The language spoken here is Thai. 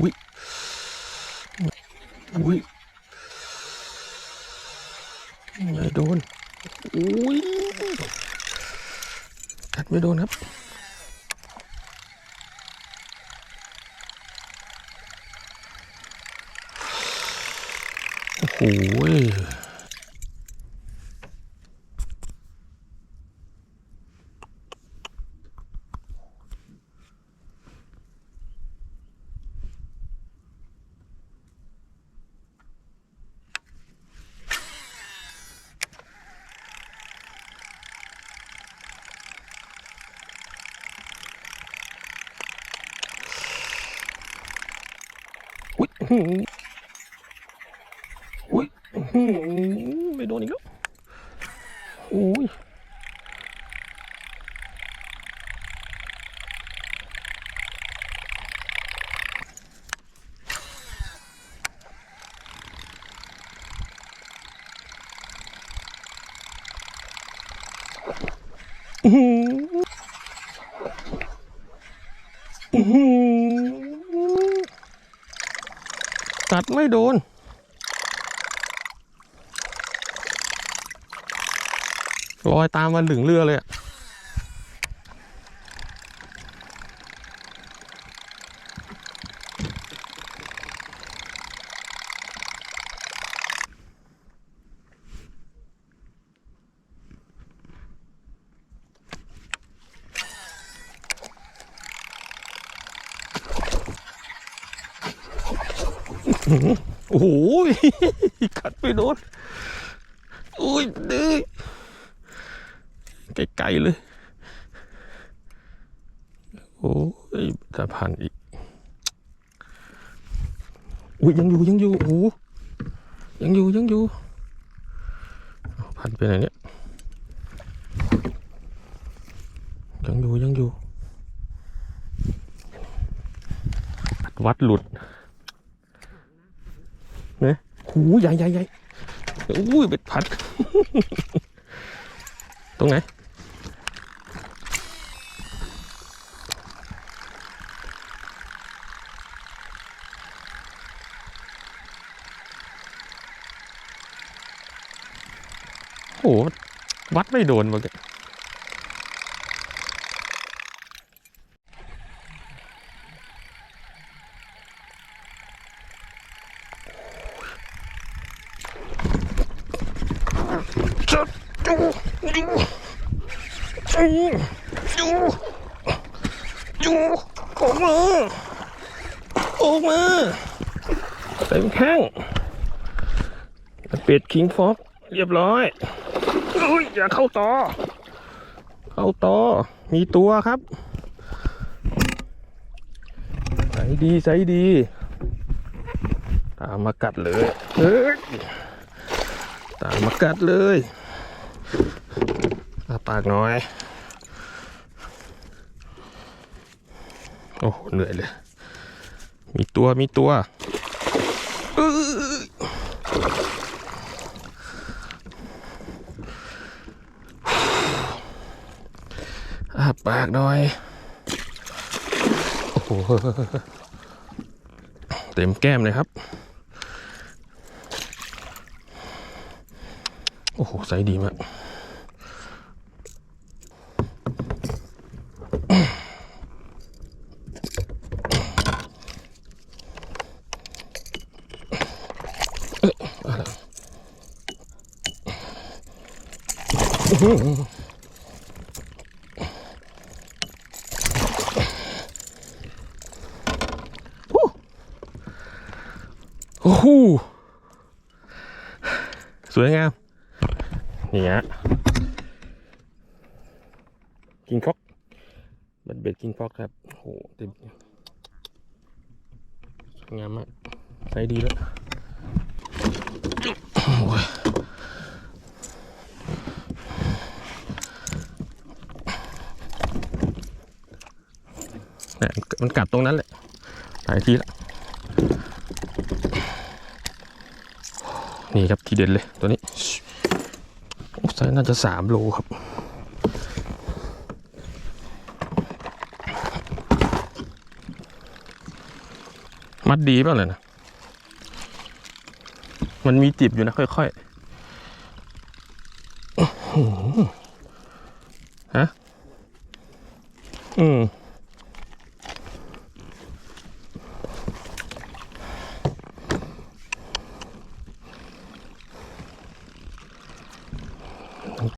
อุ้ยอุ้ยโดนอุ้ยกัดไม่โดนครับโอ้โห อุ้ยอื้อหืออุ้ยอื้อหือไม่โดนอีกแล้วอุ้ยอื้อหืออื้อหือกัด ไม่โดน ลอยตามมาถึงเรือเลยอะ โอ้โหกัดไม่โดนอุ้ยดื้อไกลๆเลย โอ้ยจะพันอีกอุ้ยยังอยู่ยังอยู่โอ้โยังอยู่ยังอยู่เอาพันไปไหนเนี่ยยังอยู่ยังอยู่ วัดหลุด หูใหญ่ใหญ่ใหญ่อุ้ยเบ็ดพัด ตรงไหน โอ้โหวัดไม่โดนเมื่อกี้ จะดูดูดูดูดูออกมาออกมาเต็มแข้งเป็ดคิงฟอกเรียบร้อยอุ้ยอย่าเข้าต่อ เข้าต่อ มีตัวครับใส่ดีใส่ดี ตามมากัดเลยเฮ้ย ตามมากัดเลยอาปากน่อย โอ้โหเหนื่อยเลย มีตัวมีตัวอื้ออาปากหน่อย โอ้โห เต็มแก้มเลยครับ โอ้โหไซส์ดีมากโอ้โหสวยงาม นี่ฮะกิงคอกบันเบ็ดกิงคอกครับโอ้โหเต็มสวยงามมากใช้ดีแล้วเนี่ยมันกัดตรงนั้นแหละหลายทีแล้วนี่ครับทีเด็ดเลยตัวนี้ ไซส์น่าจะสามโลครับมัดดีเปล่าเลยนะ มันมีจิบอยู่นะ ค่อยๆอือฮะ อืม